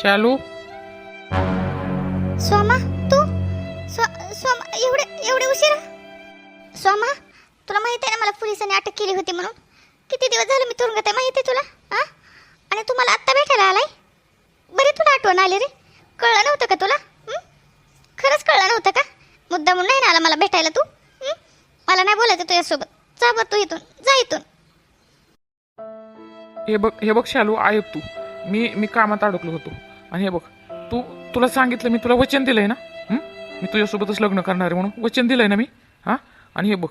शालू? सोमा तू? स्व सोमा एवढे एवढे उशिरा? सोमा तुला माहिती आहे ना मला पोलिसांनी अटक केली होती म्हणून. किती दिवस झाले मी तुरुंगात आहे माहिती आहे तुला? हां आणि तू मला आत्ता भेटायला आलाय? बरे तुला आठवण आली रे. कळलं नव्हतं का तुला? खरंच कळलं नव्हतं का? मुद्दा म्हणून नाही ना आला मला भेटायला तू? मला नाही बोलायचं तुझ्यासोबत. जा बरं तू इथून जा इथून. हे बघ हे बघ शालू ऐक तू. मी मी कामात अडकलो होतो. आणि हे बघ तू तुला सांगितलं मी तुला वचन दिलंय ना? मी तुझ्यासोबतच लग्न करणार आहे म्हणून वचन दिलंय ना मी? हां? आणि हे बघ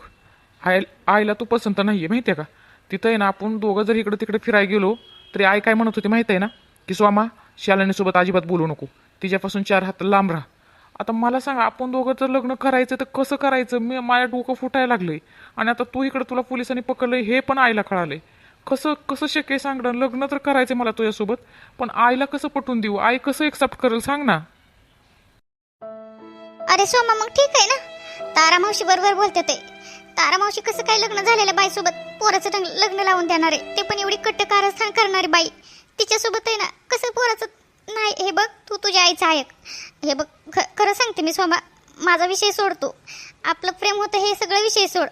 आय आईला तू पसंत नाही आहे माहिती आहे का? तिथं आहे ना आपण दोघं जर इकडे तिकडे फिरायला गेलो तरी आई काय म्हणत होती माहिती आहे ना? की स्वामा शालानीसोबत अजिबात बोलू नको. तिच्यापासून चार हात लांब राहा. आता मला सांग आपण दोघं जर लग्न करायचं तर कसं करायचं? मी माझ्या डोकं फुटायला लागलंय. आणि आता तू इकडे तुला पोलिसांनी पकडलंय हे पण आईला कळालंय. कसं कसं शक्य सांगणं? लग्न तर करायचं मला तुझ्यासोबत पण आईला कसं पटवून देऊ? आई कसं एक्सेप्ट करेल? सांग ना. अरे सोमा मग ठीक आहे ना? तारा मावशी बरोबर बोलते ते तारा मावशी कसं काय लग्न झालेल्या बाईसोबत? पोराचं लग्न- लग्न लावून देणार. आहे ते पण एवढी कट्ट कारस्थान करणारी बाई. तिच्यासोबत आहे ना कसं पोराचं नाही हे बघ तू तुझ्या आईचं ऐक हे बघ ख खरं सांगते मी सोमा माझा विषय सोडतो. आपलं प्रेम होतं हे सगळं विषय सोड.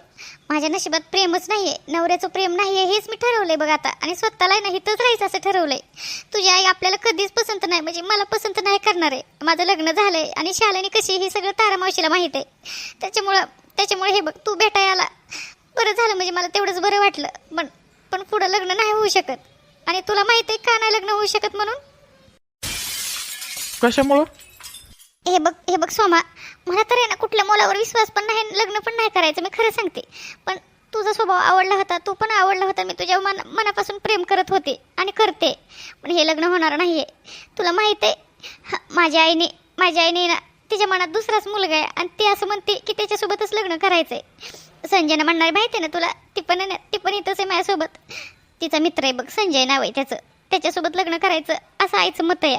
माझ्या नशिबात प्रेमच नाहीये नवऱ्याचं प्रेम नाहीये हेच मी ठरवलंय बघ आता. आणि स्वतःला आहे ना इथंच राहायचं असं ठरवलंय. तुझी आई आपल्याला कधीच पसंत नाही म्हणजे मला पसंत नाही करणार आहे. माझं लग्न झालंय आणि शालेनी कशी हे सगळं तारा मावशीला माहीत आहे. त्याच्यामुळं त्याच्यामुळे हे बघ तू भेटाय आला. बरं झालं म्हणजे मला तेवढंच बरं वाटलं. पण पण पुढं लग्न नाही होऊ शकत. आणि तुला माहिती आहे का नाही लग्न होऊ शकत म्हणून? कशामुळं? हे बघ हे बघ सोमा मला तर आहे ना कुठल्या मुलावर विश्वास पण नाही लग्न पण नाही करायचं मी खरं सांगते. पण तुझा स्वभाव आवडला होता तू पण आवडला होता. मी तुझ्या मन मनापासून प्रेम करत होते आणि करते. पण हे लग्न होणार नाही आहे तुला माहीत आहे माझ्या आईने माझ्या आईने ना तिच्या मनात दुसराच मुलगा आहे आणि ती असं म्हणते की त्याच्यासोबतच लग्न करायचं आहे संजयनं म्हणणारी माहिती आहे ना तुला? ती पण आहे ना ती पण इथंच आहे माझ्यासोबत. तिचा मित्र आहे बघ संजय नाव आहे त्याचं. त्याच्यासोबत लग्न करायचं असं आईचं मत आहे.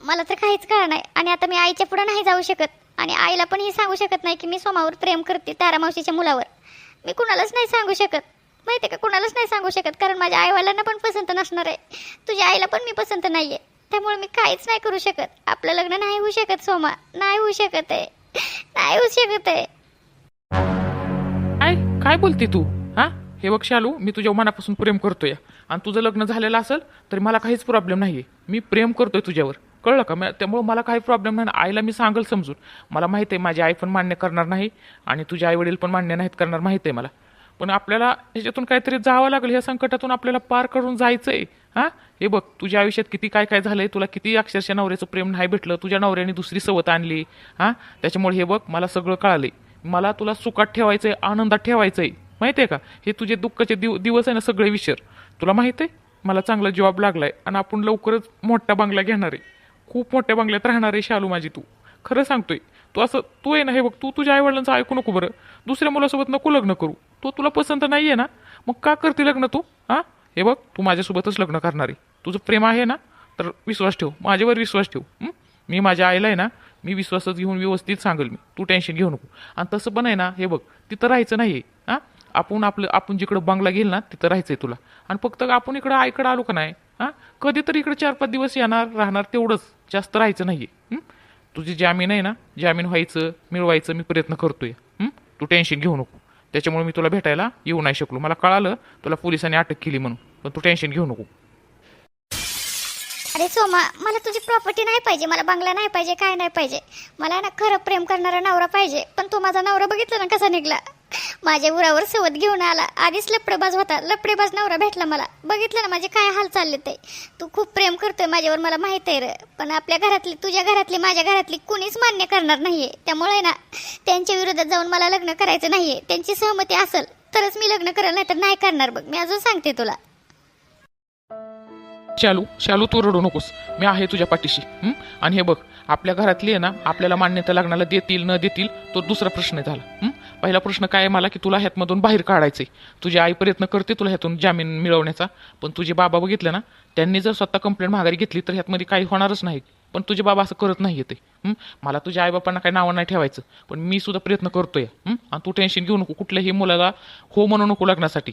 मला तर काहीच कळलं नाही. आणि आता मी आईच्या पुढं नाही जाऊ शकत. आणि आईला पण हे सांगू शकत नाही की मी सोमावर प्रेम करते तारा मावशीच्या मुलावर. मी कुणालाच नाही सांगू शकत. माहिती आहे का? कुणालाच नाही सांगू शकत कारण माझ्या आईवाल्यांना पण पसंत नसणार आहे. तुझ्या आईला पण मी पसंत नाही आहे त्यामुळे मी काहीच नाही करू शकत. आपलं लग्न नाही होऊ शकत सोमा. नाही होऊ शकत आहे. नाही होऊ शकत आहे. काय काय बोलते तू? हा? हे बघ शालू मी तुझ्या मनापासून प्रेम करतोय. आणि तुझं लग्न झालेलं असेल तरी मला काहीच प्रॉब्लेम नाही आहे मी प्रेम करतोय तुझ्यावर. कळलं का? म- त्यामुळं मला काही प्रॉब्लेम नाही. आईला मी सांगल समजून. मला माहिती आहे माझी आई पण मान्य करणार नाही आणि तुझे आई वडील पण मान्य नाहीत करणार माहिती आहे मला. पण आपल्याला ह्याच्यातून काहीतरी जावं लागेल ह्या संकटातून आपल्याला पार करून जायचं आहे हां? हे बघ तुझ्या आयुष्यात किती काय काय झालंय तुला किती अक्षरशः नवऱ्याचं प्रेम नाही भेटलं तुझ्या नवऱ्याने दुसरी सवत आणली. हां? त्याच्यामुळे हे बघ मला सगळं कळालंय. मला तुला सुखात ठेवायचंय आनंदात ठेवायचंय. माहिती आहे का? हे तुझे दुःखाचे दिव दिवस आहे ना सगळे विषय तुला माहिती आहे? मला चांगला जॉब लागलाय आणि आपण लवकरच मोठा बंगला घेणार आहे. खूप मोठ्या बंगल्यात राहणार आहे शालू माझी तू. खरं सांगतोय. तू असं तू आहे ना हे बघ तू तुझ्या आईवडिलांचं ऐकू नको बरं. दुसऱ्या मुलासोबत नको लग्न करू. तो तुला पसंत नाही आहे ना. मग का करते लग्न तू? हां? हे बघ तू माझ्यासोबतच लग्न करणार आहे. तुझं प्रेम आहे ना तर विश्वास ठेव. माझ्यावर विश्वास ठेव. मी माझ्या आईला आहे ना मी विश्वासात घेऊन व्यवस्थित सांगेल मी. तू टेन्शन घेऊ नको. आणि तसं पण आहे ना हे बघ तिथं राहायचं नाही आहे हां? आपण आपलं आपण जिकडं बंगला घेईल ना तिथं राहायचं आहे तुला. आणि फक्त आपण इकडं आईकडं आलो का नाही? हां? कधीतरी इकडे चार पाच दिवस येणार राहणार तेवढंच. जास्त राहायचं नाही आहे. तुझी जामीन आहे ना? जामीन व्हायचं मिळवायचं मी प्रयत्न करतोय. तू टेन्शन घेऊ नको. त्याच्यामुळे मी तुला भेटायला येऊ नाही शकलो. मला कळालं तुला पोलिसांनी अटक केली म्हणून. पण तू टेन्शन घेऊ नको. अरे सोमा मला तुझी प्रॉपर्टी नाही पाहिजे. मला बंगला नाही पाहिजे काय नाही पाहिजे. मला ना खरं प्रेम करणारा नवरा पाहिजे. पण तू माझा नवरा बघितला ना कसा निघला? माझ्या उरावर सवत घेऊन आला. आधीच लपडेबाज होता. लपडेबाज नवरा भेटला मला. बघितलं ना माझे काय हाल चालले ते. तू खूप प्रेम करतोय माझ्यावर मला माहीत आहे र. पण आपल्या घरातली तुझ्या घरातली माझ्या घरातली कुणीच मान्य करणार नाहीये. त्यामुळे ना त्यांच्या विरोधात जाऊन मला लग्न करायचं नाहीये. त्यांची सहमती असेल तरच मी लग्न करेल नाही तर नाही करणार बघ. मी अजून सांगते तुला. शालू शालू तू रडू नकोस. मी आहे तुझ्या पाठीशी आणि हे बघ आपल्या घरातली आहे ना आपल्याला मान्यता लग्नाला देतील न देतील तो दुसरा प्रश्न झाला पहिला प्रश्न काय आहे मला की तुला ह्यातमधून बाहेर काढायचंय. तुझी आई प्रयत्न करते तुला ह्यातून जामीन मिळवण्याचा पण तुझे बाबा बघितलं ना त्यांनी जर स्वतः कंप्लेंट माघारी घेतली तर ह्यातमध्ये काही होणारच नाही. पण तुझे बाबा असं करत नाही ते मला तुझ्या आईबापांना काही नावं नाही ठेवायचं पण मी सुद्धा प्रयत्न करतोय आणि तू टेन्शन घेऊ नको कुठल्याही मुलाला हो म्हणू नको लग्नासाठी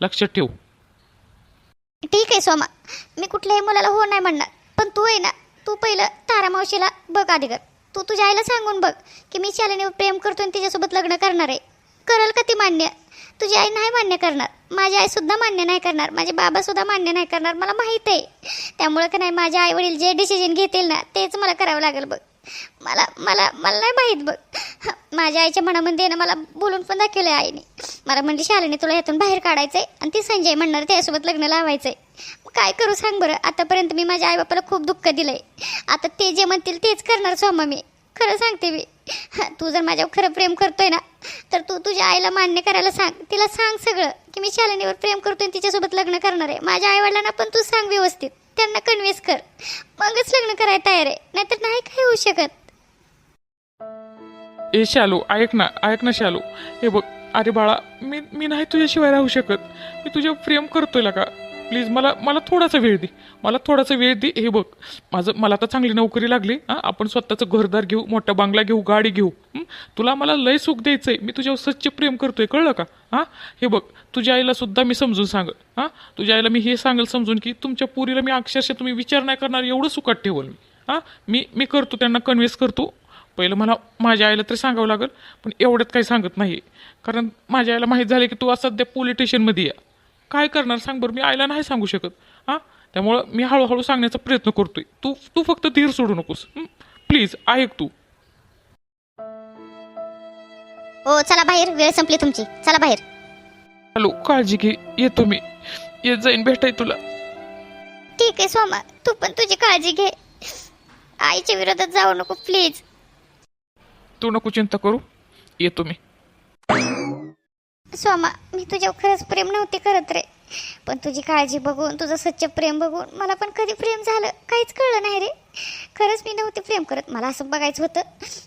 लक्षात ठेव. ठीक आहे सोमा. मी कुठल्याही मुलाला हो नाही म्हणणार. पण तू आहे ना तू पहिलं तारा मावशीला बघ आधी कर तू तुझ्या आईला सांगून बघ की मी शालिनीवर प्रेम करतो आणि तिच्यासोबत लग्न करणार आहे. करल का ती मान्य? तुझी आई नाही मान्य करणार. माझी आईसुद्धा मान्य नाही करणार. माझे बाबासुद्धा मान्य नाही करणार. मला माहीत आहे. त्यामुळं का नाही माझे आईवडील जे डिसिजन घेतील ना तेच मला करावं लागेल बघ. मला मला मला नाही माहीत बघ. माझ्या आईच्या मनामध्ये ना मला बोलून पण दाखवलं आहे आईने. मला म्हणजे शालेने तुला ह्यातून बाहेर काढायचंय आणि ती संजय म्हणणार त्यासोबत लग्न लावायचंय. मग काय करू सांग बरं. आतापर्यंत मी माझ्या आईबापाला खूप दुःख दिलंय. आता ते जे म्हणतील तेच करणार सोमा मी. खरं सांगते मी. तू जर माझ्यावर खरं प्रेम करतोय ना तर तू तुझ्या आईला मान्य करायला सांग. तिला सांग सगळं की मी शालिनीवर प्रेम करतोय आणि तिच्यासोबत लग्न करणार आहे. माझ्या आईवडिलांना पण तू सांग व्यवस्थित. त्यांना कन्व्हिन्स कर. मगच लग्न करायला तयार आहे. नाहीतर नाही काय होऊ शकत? ए शालू ऐक ना ऐक ना शालू. हे बघ अरे बाळा मी मी नाही तुझ्याशिवाय राहू शकत. मी तुझ्यावर प्रेम करतोय का प्लीज मला मला थोडासा वेळ दे. मला थोडासा वेळ दे. हे बघ माझं मला आता चांगली नोकरी लागली. हां आपण स्वतःचं घरदार घेऊ मोठा बांगला घेऊ गाडी घेऊ. तुला मला लय सुख द्यायचं आहे मी तुझ्यावर सच्चे प्रेम करतोय कळलं का? हां? हे बघ तुझ्या आईला सुद्धा मी समजून सांगल. हां? तुझ्या आईला मी हे सांगेल समजून की तुमच्या पुरीला मी अक्षरशः तुम्ही विचार नाही करणार एवढं सुखात ठेवल मी. हां? मी मी करतो त्यांना कन्व्हिन्स करतो. पहिलं मला माझ्या आईला तरी सांगावं लागेल पण एवढ्यात काही सांगत नाही कारण माझ्या आईला माहीत झालं की तू आज सध्या पोलीस स्टेशनमध्ये या काय करणार सांग बरं मी आईला नाही सांगू शकत. हां? त्यामुळं मी हळूहळू सांगण्याचा प्रयत्न करतोय. तू तू फक्त धीर सोडू नकोस. प्लीज ऐक तू. हो चला बाहेर वेळ संपली तुमची. चला बाहेर. हॅलो काळजी घे. येतो मी. येत जाईन भेटाय तुला. ठीक आहे सोमा. तू पण तुझी काळजी घे. आईच्या विरोधात जाऊ नको प्लीज तू नको चिंता करू. येतो मी. स्वामा मी तुझ्यावर खरंच प्रेम नव्हते करत रे. पण तुझी काळजी बघून तुझं सच्च प्रेम बघून मला पण कधी प्रेम झालं काहीच कळलं नाही रे. खरंच मी नव्हते प्रेम करत. मला असं बघायचं होतं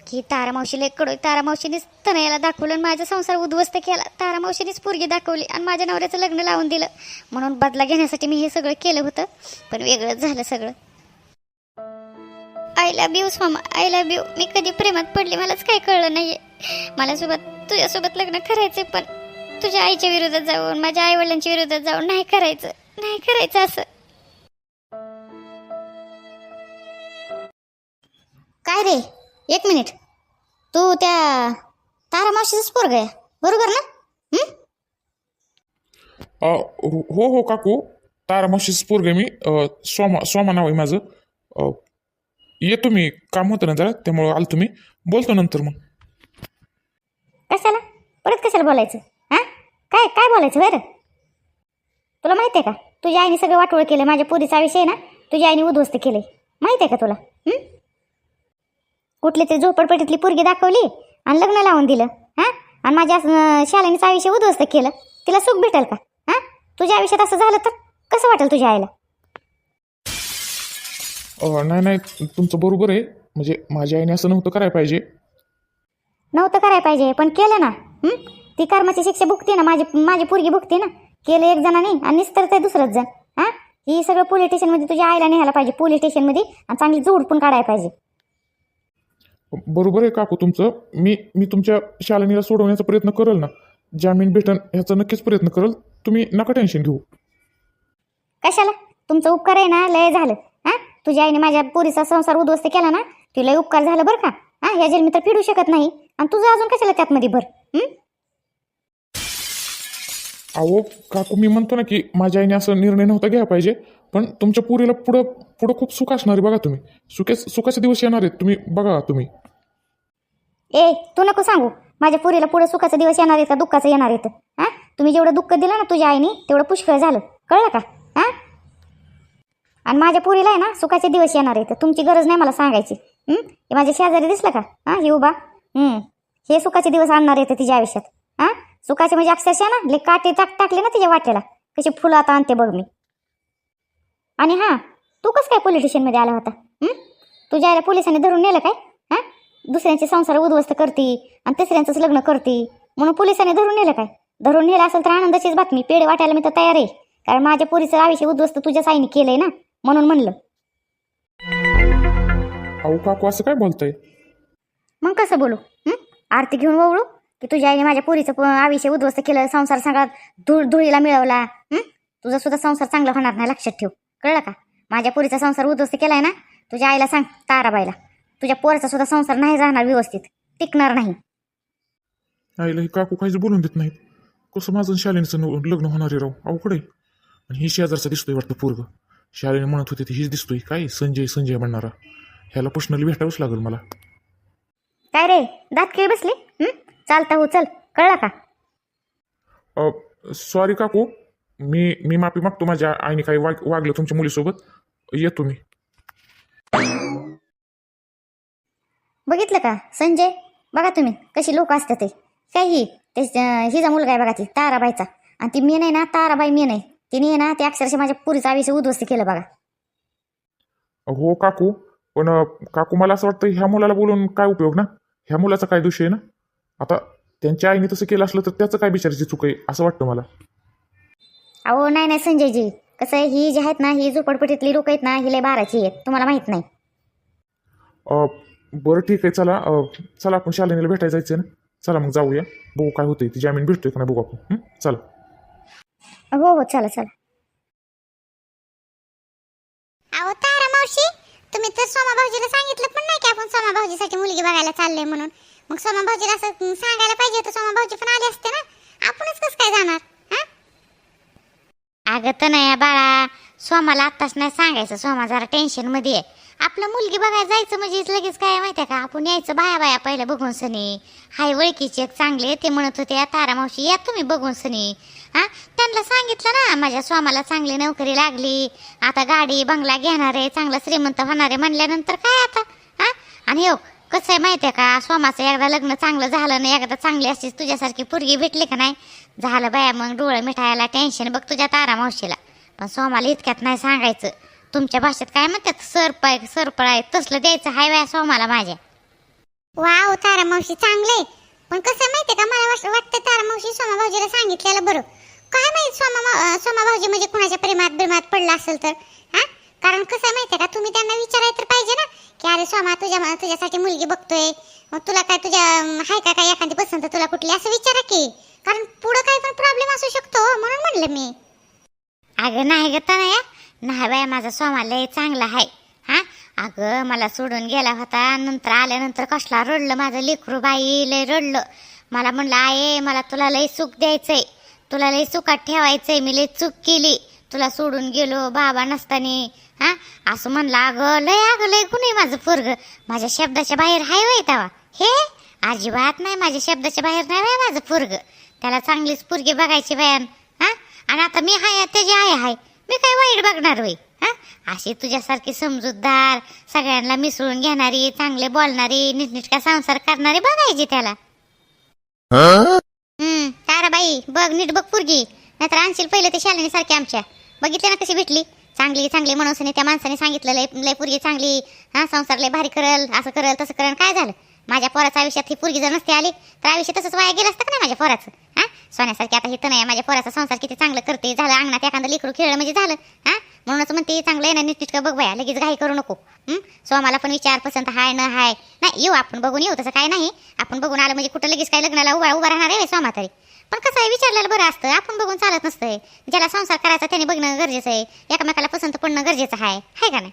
की तारा मावशीला एक कडो तारा मावशीनेच तनयाला दाखवलं आणि माझा संसार उद्ध्वस्त केला. तारा मावशीनेच पोरगी दाखवली आणि माझ्या नवऱ्याचं लग्न लावून दिलं. म्हणून बदला घेण्यासाठी मी हे सगळं केलं होतं पण वेगळंच झालं सगळं. आय लव्ह यू स्वामा. आय लव्ह यू मी कधी प्रेमात पडले मलाच काही कळलं नाहीये. मला सोबत तुझ्यासोबत लग्न करायचे पण तुझ्या आईच्या विरोधात जाऊन माझ्या आई वडिलांच्या विरोधात जाऊन नाही करायचं नाही करायचं असं. काय रे? एक मिनिट. तू त्या तारा मावशीचाच पोरग आहे. बरोबर ना? हं? अ, हो हो काकू. तारामाशीच पोरगे मी. अ, सोमा सोमा नाव आहे माझं. अ, येतो मी. काम होतं ना जरा त्यामुळं आलो तुम्ही बोलतो नंतर मग. कशाला? परत कशाला बोलायचं? हा काय काय बोलायचं बरं? तुला माहिती आहे का? तुझ्या आईने सगळं वाटोळ केलं माझ्या पोरीचा विषय आहे ना तुझ्या आईने उद्ध्वस्त केलंय. माहिती आहे का तुला? कुठली तरी झोपडपट्टीतली पोरगी दाखवली आणि लग्न लावून दिलं हा? आणि माझ्या शालिनीचं आयुष्य उद्ध्वस्त केलं. तिला सुख भेटेल का? हा? तुझ्या आयुष्यात असं झालं तर कसं वाटेल तुझ्या आईला? नाही नाही तुमचं बरोबर आहे. म्हणजे माझ्या आईने असं नव्हतं करायला पाहिजे. नव्हतं करायला पाहिजे पण केलं ना? ती कर्माची शिक्षा भुगते ना माझी माझी पोरगी भुगते ना. केलं एक जणाने आणि निस्तर ते दुसरंच जण. हा? ही सगळं पोलीस स्टेशनमध्ये तुझ्या आईला न्यायला पाहिजे पोलीस स्टेशनमध्ये आणि चांगली जोड पण काढायला पाहिजे. बरोबर आहे काकू तुमचं. मी मी तुमच्या शालिनीला सोडवण्याचा प्रयत्न करेल ना. जामीन भेटन ह्याचा नक्कीच प्रयत्न करेल. तुम्ही नका टेन्शन घेऊ. कशाला? तुमचं उपकार आहे ना लय झालं. हा? तुझ्या आईने माझ्या पोरीचा संसार उद्ध्वस्त केला ना ती लय उपकार झालं बरं का? हा? ह्या जन्मी तर फिरू शकत नाही. आणि तुझं अजून कशाला त्यातमध्ये भर? अहो काकू मी म्हणतो ना की माझ्या आईने असं निर्णय नव्हता घ्यायला पाहिजे पण तुमच्या पुरीला पुढं पुढं खूप सुख असणार आहे बघा तुम्ही. सुखे सुखाचे दिवस येणार आहेत तुम्ही बघा तुम्ही. ए तू नको सांगू. माझ्या पुरीला पुढे सुखाचे दिवस येणार आहेत का दुःखाचं येणार आहेत? हा? तुम्ही जेवढं दुःख दिलं ना तुझ्या आईने तेवढं पुष्कळ झालं. कळलं का? हा? आणि माझ्या पुरीला आहे ना सुखाचे दिवस येणार आहेत. तुमची गरज नाही मला सांगायची. हे? माझ्या शेजारी दिसलं का? हा हे उभा. हे सुखाचे दिवस आणणार आहेत तिच्या आयुष्यात. सुखाचे म्हणजे अक्षरशः ना ले काटे टाक टाकले ना तिच्या वाटेला कशी फुलं आता आणते बघ मी. आणि हा तू कसं काय पोलीस स्टेशनमध्ये आला होता? तुझ्या पोलिसांनी धरून नेलं काय? हा? दुसऱ्यांचे संसार उद्ध्वस्त करती आणि तिसऱ्यांचंच लग्न करती. म्हणून पोलिसांनी धरून नेलं काय? धरून नेलं असेल तर आनंदाचीच बातमी. पेढे वाटायला मी तर तयार आहे. कारण माझ्या पोरीचं आयुष्य उद्ध्वस्त तुझ्या साईने केलंय ना म्हणून म्हणलं. अहो काकू असं काय बोलताय? मग कसं बोलू? आरती घेऊन वळू? की तुझ्या आईने माझ्या पोरीचं आयुष्य उद्ध्वस्त केलं संसार सगळा धूळ धुळीला मिळवला? तुझा सुद्धा संसार चांगला होणार नाही लक्षात ठेव. कळलं का? माझ्या पोरीचा संसार उद्ध्वस्त केलाय ना तुझ्या आईला सांग ताराबाईला तुझ्या पोराचा सुद्धा संसार नाही राहणार व्यवस्थित टिकणार नाही. आईला ही काकू काहीच बोलून देत नाहीत. कसं माझं शालिनीचं लग्न होणार आहे राव? अवघड आहे. आणि ही शेजारचा दिसतोय वाटतं पोरग. शालिनी म्हणत होती ती हीच दिसतोय. काय संजय संजय म्हणणारा? ह्याला पर्सनली भेटावंच लागेल मला. काय रे? दात किळी बसली? चालता हो चल. कळला का? सॉरी काकू. मी मी माफी मागतो माझ्या आईने काही वाग वागलं तुमच्या मुलीसोबत. येतो मी. बघितलं का संजय? बघा तुम्ही कशी लोक असतात ते. काय ही ते हिचा मुलगा आहे बघा ती ताराबाईचा. आणि ती मेन आहे ना ताराबाई मेन आहे. तिने आहे ना ते अक्षरशः माझ्या पुरीचं आयुष्य उद्ध्वस्त केलं बघा. हो काकू. पण काकू मला असं वाटतं ह्या मुलाला बोलून काय उपयोग ना? ह्या मुलाचा काय दोष आहे ना? आता त्यांच्या आईने तसं केलं असलं तर त्याचं काय बिचारायची चूक आहे असं वाटतं मला. अहो नाही नाही संजयजी. कसं आहे ही जी आहेत ना ही झोपडपट्टीतली लोक आहेत ना ही लय बाराची आहेत. तुम्हाला माहीत नाही. अ, बरं ठीक आहे चला. अ, चला आपण शालिनीला भेटायला जायचं ना. चला मग जाऊया. बघू काय होतंय. ती जामीन भेटतोय का नाही बघू आपण. हं? चला. हो हो चला चला. अहो तारा मावशी तुम्ही तर सोमा भाऊजीला सांगितलं पण नाही की आपण सोमा भाऊजीसाठी मुलगी बघायला चाललोय म्हणून. मग सोमा भाऊजीला असं सांगायला पाहिजे होतं. सोमा भाऊजी पण आले असते ना? आपणच कसं काय जाणार? हा? अगं तर नाही बाळा. सोमाला आत्ताच नाही सांगायचं. सोमा जरा टेन्शनमध्ये आहे. आपलं मुलगी बघायला जायचं म्हणजे लगेच काय माहितीये का? आपण यायचं बाया बाया पहिलं बघून सनी. हाय ओळखीचे एक चांगले ते म्हणत होते "या तारा मावशी या तुम्ही बघून सनी. हा? त्यांना सांगितलं ना माझ्या स्वामाला चांगली नोकरी लागली. आता गाडी बंगला घेणार आहे चांगला श्रीमंत होणार आहे म्हणल्यानंतर काय आता? हा? आणि हो कसं आहे माहितीये का? सोमाचं एकदा लग्न चांगलं झालं नाही एकदा चांगली अशी तुझ्यासारखी पोरगी भेटली का नाही? झालं बाया मग डोळं मिठायला टेन्शन बघ तुझ्या तारा मावशीला. पण सोमाला इतक्यात नाही सांगायचं. तुमच्या भाषेत काय म्हणतात? सरपाय सरपळाय तसलं द्यायचं हाय बाया सोमाला माझ्या. वाव तारा मावशी चांगले. पण कसं माहितीये का? मला वाटतं तारा मावशी सोमा भाऊजीला सांगितलेलं बरं. काय माहीत सोमा सोमा भाऊजी म्हणजे कुणाच्या प्रेमात बिमात पडला असेल तर? हा? कारण कसं आहे माहितीये का? तुम्ही त्यांना विचारायला तर पाहिजे ना की अरे स्वामा तुझ्या तुझ्यासाठी मुलगी बघतोय मग तुला काय तुझ्या आहे हाय का काय एखादी पसंत तुला कुठली? असं विचारा की. कारण पुढं काय पण प्रॉब्लेम असू शकतो म्हणून म्हणलं मी. अगं नाही ग तनया नाही बाय माझा स्वामा लय चांगला आहे. हा? अगं मला सोडून गेला होता नंतर आल्यानंतर कसला रडलं माझं लेकरू बाई लय रडलं. मला म्हणलं आहे मला तुला लय सुख द्यायचंय तुला लय सुखात ठेवायचंय मी लय चूक केली. तुला सोडून गेलो बाबा नसताना. हा? असं म्हणलं अगं लय अगं लय गुन्हे माझं पोरग. माझ्या शब्दाच्या बाहेर हाय वय तवा. हे? अजिबात नाही माझ्या शब्दाच्या बाहेर नाही वय माझं पोरग. त्याला चांगलीच पोरगी बघायची बयान. हा? आणि आता मी हाय त्याची आहे हाय. मी काय वाईट बघणार होय? हा? अशी तुझ्यासारखी समजूतदार सगळ्यांना मिसळून घेणारी चांगले बोलणारी नीटनीटका संसार करणारी बघायची त्याला. हम्म ताराबाई बघ नीट बघ पुरगी. नाहीतर आणशील पहिले ते शालिनी सारखी आमच्या. बघितले ना कशी भेटली. चांगली चांगली म्हणून त्या माणसाने सांगितलं लय लय पुरगी चांगली हा संसार लय भारी करल असं करल तसं करल. काय झालं? माझ्या पोराच्या आयुष्यात ही पुरगी जर नसते आली तर आयुष्य तसंच वाया गेलं असतं का नाही माझ्या पोराचं? हा? सोन्यासारखी आता हिथं नाही माझ्या पोराचा संसार किती चांगलं करते झालं अंगणात एखादं लेकरू खेळलं म्हणजे झालं हा? म्हणूनच म्हणते चांगलं आहे ना नीट बघ बाया लगेच घाई करू नको. सो सोमाला पण विचार पसंत हाय न हाय. नाही येऊ आपण बघून येऊ तसं काय नाही. आपण बघून आलं म्हणजे कुठं लगेच काय लग्नाला उभा उभा राहणार आहे सोमा तरी. पण कसं आहे विचारलेलं बरं असतं. आपण बघून चालत नसतंय. ज्याला संसार करायचा त्याने बघणं गरजेचं आहे. एकामेकाला पसंत पडणं गरजेचं आहे. हाय का नाही?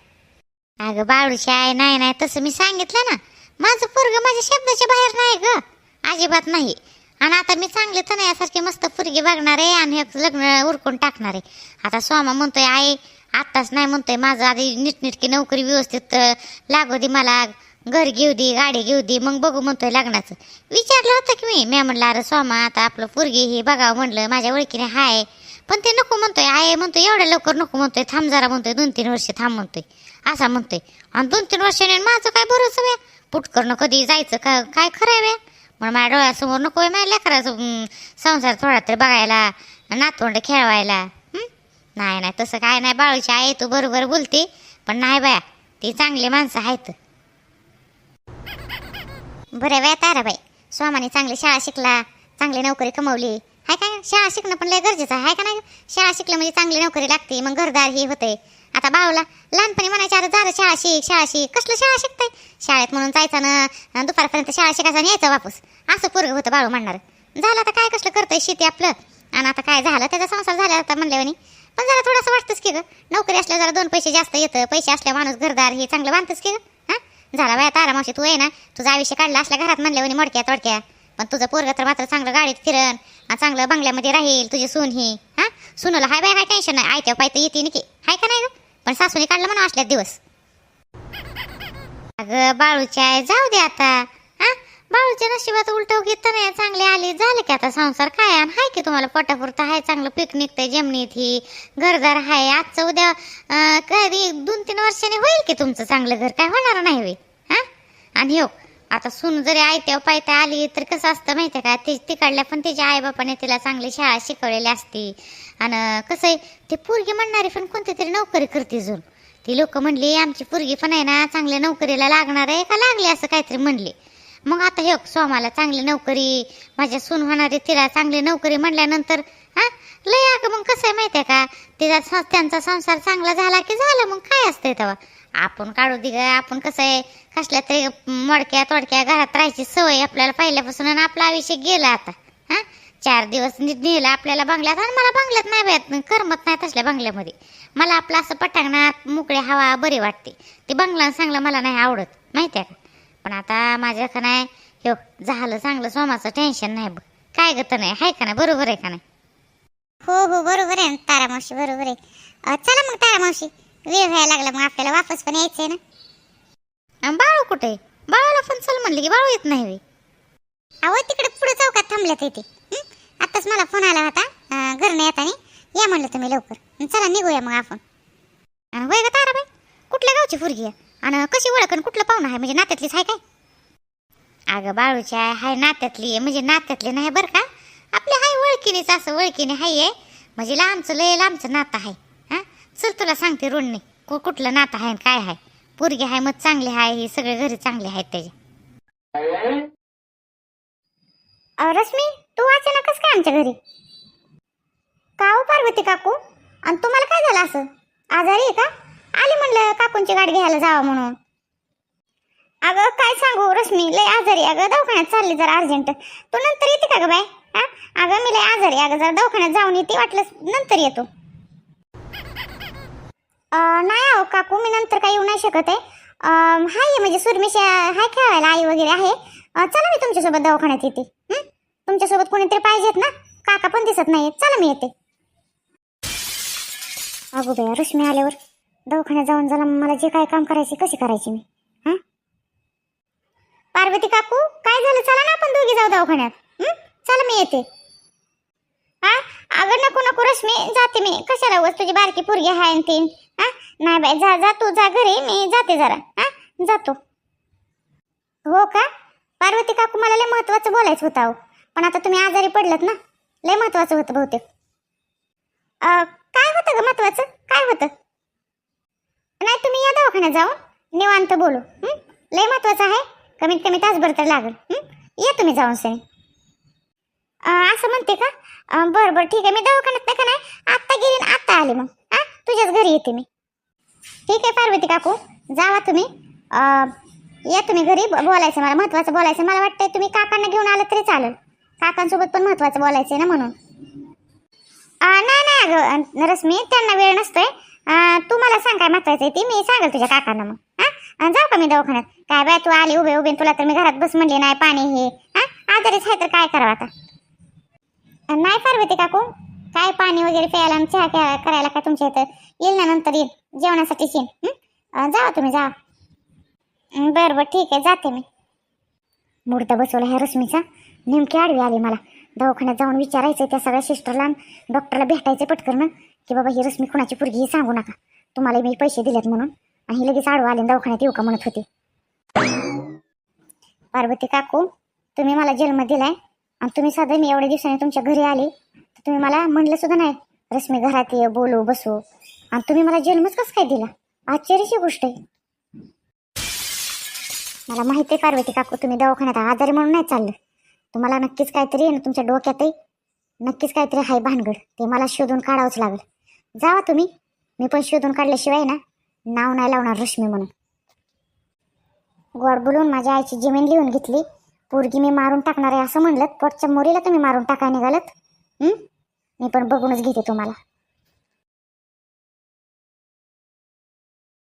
अगं बाळूशी आहे नाही नाही तसं मी सांगितलं ना. माझं पोरग माझ्या शब्दाच्या बाहेर नाही ग. अजिबात नाही. आणि आता मी चांगले तनयासारखी मस्त पोरगी बघणार आहे आणि हे लग्न उरकून टाकणार आहे. आता स्वामा म्हणतोय आई आत्ताच नाही म्हणतोय माझं आधी नीटनीटकी नोकरी व्यवस्थित लागू दे मला. घर घेऊ दे गाडी घेऊ दे मग बघू म्हणतोय लग्नाचं. विचारलं होतं की मी. मी म्हणलं अरे सोमा आता आपलं पोरगी हे बघावं म्हणलं माझ्या ओळखीने हाय. पण ते नको म्हणतोय आहे म्हणतोय एवढ्या लवकर नको म्हणतोय थांब जरा म्हणतोय दोन तीन वर्ष थांब म्हणतोय असा म्हणतोय. आणि दोन तीन वर्षाने माझं काय भरोसा व्या? पुटकरनं कधी जायचं का काय खरं व्या? म्हणून माझ्या डोळ्यासमोर नको आहे माझ्या लेकराचं संसार थोडा तरी बघायला नातवंड खेळवायला नाही नाही तसं काय नाही बाळूची आहे तू बरोबर बोलते पण नाही बाया ती चांगली माणसं आहेत. बरं वेळ बाई. स्वामाने चांगली शाळा शिकला चांगली नोकरी कमवली. हाय काय शाळा शिकणं पण लय गरजेचं आहे का नाही? शाळा शिकलं म्हणजे चांगली नोकरी लागते मग घरदार ही होते आता बाळूला लहानपणी म्हणायचे अरे झालं शाळा शिक शाळा शिक. कसलं शाळा शिकताय? शाळेत म्हणून जायचं ना दुपारपर्यंत शाळा शिकायचा आणि यायचं वापस. असं पोरग होतं बाळू म्हणणार. झालं आता काय कसलं करतंय शेती आपलं? आणि आता काय झालं? त्याचा संसार झाला आता म्हणल्यावानी पण जरा थोडंसं वाटतंच की ग. नोकरी असल्या जरा दोन पैसे जास्त येतं पैसे असल्या माणूस घरदार हे चांगलं बांधतंच की ग. झाला बाया तारा मावशी तू आहे ना. तुझं आयुष्य काढलं असल्या घरात म्हणल्यावर मोडक्या तोडक्या. पण तुझं पोरग तर मात्र चांगलं गाडीत फिरण आणि चांगलं बंगल्यामध्ये राहील तुझी सून ही. हा? सुनूला हाय बाय काय टेन्शन नाही. आयत्या पाय तर येते की हाय का नाही ग? पण सासूने काढलं म्हणून असल्यात दिवस. अगं बाळूच्या आहे जाऊ दे आता. बाळूच्या नशिबात उलटव घेत नाही चांगले आले. झाले की आता संसार काय आणि हाय की तुम्हाला पोटापुरता? हाय चांगलं पीक निघतंय जमिनीत ही. घरदार हाय. आजचं उद्या कधी दोन तीन वर्षाने होईल की तुमचं चांगलं घर? काय होणार नाही वे हा? आणि हो आता सून जरी आयत्या पायत्या आली तर कसं असतं माहितीये का? ती तिकडल्या पण तिच्या आईबापाने तिला चांगली शाळा शिकवलेली असती. आणि कसं आहे ते पोरगी म्हणणारी पण कोणती तरी नोकरी करते जून. ती लोक म्हणली आमची पोरगी पण आहे ना चांगल्या नोकरीला लागणार आहे का? लागली असं काहीतरी म्हणली. मग आता हे सोमाला चांगली नोकरी माझ्या सून होणारी तिला चांगली नोकरी म्हणल्यानंतर हा? लय अगं मग कसं आहे माहितीये का? तिचा त्यांचा संसार चांगला झाला की झालं मग काय असतंय तेव्हा? आपण काढू दे आपण कसं आहे? कसल्या तरी मडक्या तोडक्या घरात राहायची सवय आपल्याला पहिल्यापासून आणि आपलं आयुष्य गेलं आता हा? चार दिवस नि- नेलं आपल्याला बंगल्यात आणि मला बंगल्यात नाही भेट करमत नाही तसल्या बंगल्यामध्ये. मला आपलं असं पटांगणात मोकळी हवा बरी वाटते. ते बंगला चांगलं मला नाही आवडत माहिती आहे का? पण आता माझ्या का नाही. हो झालं चांगलं सोमाचं टेन्शन नाही बघ. काय गत नाही हाय का नाही? बरोबर आहे का नाही? हो हो बरोबर आहे ना तारा मावशी बरोबर आहे. अं, चला मग तारा मावशी वेळ व्हायला लागला मग आपल्याला वापस पण यायचंय ना. आणि बाळू कुठे? बाळूला पण चल म्हणले की बाळू येत नाही होय. अहो तिकडे पुढे चौकात थांबल्यात इथे. हं? आताच मला फोन आला होता. अं, घरनं येताना या म्हणलं तुम्ही लवकर. चला निघूया मग आपण. आणि होय ग ताराबाई कुठल्या गावची फुरगी आहे? आणि कशी ओळख आणि कुठलं पाहुणं आहे? म्हणजे नात्यातलीच आहे काय? अगं बाळूची आहे हाय नात्यातली आहे. म्हणजे नात्यातली नाही बरं का? आपले हाय ओळखीनेच असं ओळखीने हाय आहे. म्हणजे लांबचं लय लांबचं नातं आहे. हां? चल तुला सांगते रोडने. को कुठलं नातं आहे आणि काय आहे? पोरगी आहे मग चांगली आहे हे सगळे घरी चांगले आहेत त्याचे. रश्मी तू अचानकच काय आमच्या घरी? का हो पार्वती काकू? आणि तुम्हाला काय झालं असं? आजारी आहे का? आली म्हणलं काकूंची गाडी घ्यायला जावं म्हणून. अगं काय सांगू रश्मी लय आजारी अगं दवाखान्यात चालली जरा अर्जंट. तू नंतर येते का ग बाय हा? अगं मी लय आजारी अगं जरा दवाखान्यात जाऊन येते वाटलं नंतर येतो. नाही अहो काकू मी नंतर काही येऊ नाही शकत आहे. हाय म्हणजे सुरमिशा हाय खेळायला आई वगैरे आहे. चला मी तुमच्यासोबत दवाखान्यात येते. तुमच्यासोबत कोणीतरी पाहिजेत ना? काका पण दिसत नाहीत चला मी येते. अगो बया रश्मी आल्यावर दवाखान्यात जाऊन झाला मला जे काय काम करायचे कशी करायची मी? हा? पार्वती काकू काय झालं? चला ना आपण दोघी जाऊ दवाखान्यात. चला मी येते. हा? अगं नको नको रश्मी. जाते मी. कशाला वस तुझी बारकी पोरगी आहे आणि ती? हा? नाही बाय जा जा तू जा घरी. मी जाते जरा. हा? जातो. हो का? पार्वती काकू मला लय महत्वाचं बोलायचं होतं अहो. पण आता तुम्ही आजारी पडलात ना? लय महत्वाचं होतं बहुतेक. काय होतं ग महत्वाचं काय होतं? नाही तुम्ही या दवाखान्यात जाऊन निवांत बोलू लय महत्वाचं आहे. कमीत कमी तासभर तर लागेल या तुम्ही जाऊन सनी असं म्हणते का? बरं बरं ठीक आहे. मी दवाखान्यात नाही का नाही? आत्ता गेली आत्ता आले मग हा? तुझ्याच घरी येते मी. ठीक आहे पार्वती काकू. जावा तुम्ही. या तुम्ही घरी. बोलायचं मला महत्वाचं बोलायचं. मला वाटतंय तुम्ही काकांना घेऊन आलं तरी चालेल. काकांसोबत पण महत्वाचं बोलायचं आहे ना म्हणून. नाही नाही अगं रश्मी त्यांना वेळ नसतोय. तू मला सांग काय महत्वाचं आहे ती. मी सांगेल तुझ्या काकांना मग. हा जाऊ का मी दवाखान्यात? काय बाय तू आली उभे उभे तुला तर मी घरात बस म्हणली नाही पाणी हे. हा आजारीच आहे तर काय करावं आता? नाही नाही पार्वती काकू. काय पाणी वगैरे प्यायला आणि चहा करायला काय तुमच्या इथं? येईल ना नंतर येईल. जेवणासाठी येईन. जावा तुम्ही जावा. बरं बरं ठीक आहे. जाते मी. मुर्दा बसवला ह्या रश्मीचा. नेमकी आडवी आली मला. दवाखान्यात जाऊन विचारायचं त्या सगळ्या सिस्टरला डॉक्टरला भेटायचं पटकन की बाबा ही रश्मी कुणाची पोरगी हे सांगू नका. तुम्हाला मी पैसे दिलेत म्हणून. आणि लगेच आडवा आले दवाखान्यात येऊ का म्हणत होते. पार्वती काकू तुम्ही मला जन्म दिलाय आणि तुम्ही साधं मी एवढ्या दिवसांनी तुमच्या घरी आली. तर तुम्ही मला म्हणलं सुद्धा नाही रश्मी घरात ये बोलू बसू. आणि तुम्ही मला जन्मच कसं काय दिला? आश्चर्याची गोष्ट आहे. मला माहिती आहे पार्वती काकू तुम्ही दवाखान्यात आजारी म्हणून नाही चाललं. तुम्हाला नक्कीच काहीतरी आहे ना तुमच्या डोक्यातही. नक्कीच काहीतरी हाय भानगड. ते मला शोधून काढावंच लागेल. जावा तुम्ही. मी पण शोधून काढल्याशिवाय ना नाव नाही लावणार रश्मी म्हणून. गोड बोलून माझ्या आईची जमीन लिहून घेतली. पोरगी मी मारून टाकणार आहे असं म्हणलं. पोटच्या मोरीला तुम्ही मारून टाकाय निघालत. मी पण बघूनच घेते तुम्हाला.